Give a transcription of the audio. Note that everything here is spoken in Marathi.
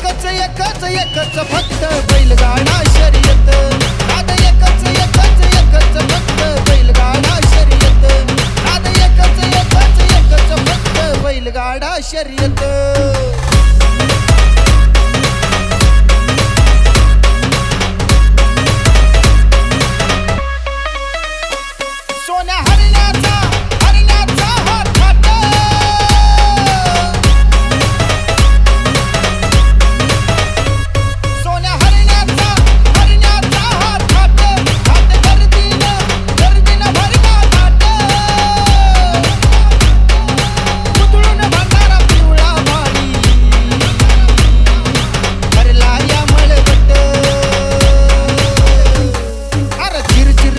एकच एकच एकच फक्त बैलगाडा शर्यत. नाद एकच एकच एकच फक्त बैलगाडा शर्यत. नाद एकच एकच एकच फक्त बैलगाडा शर्यत.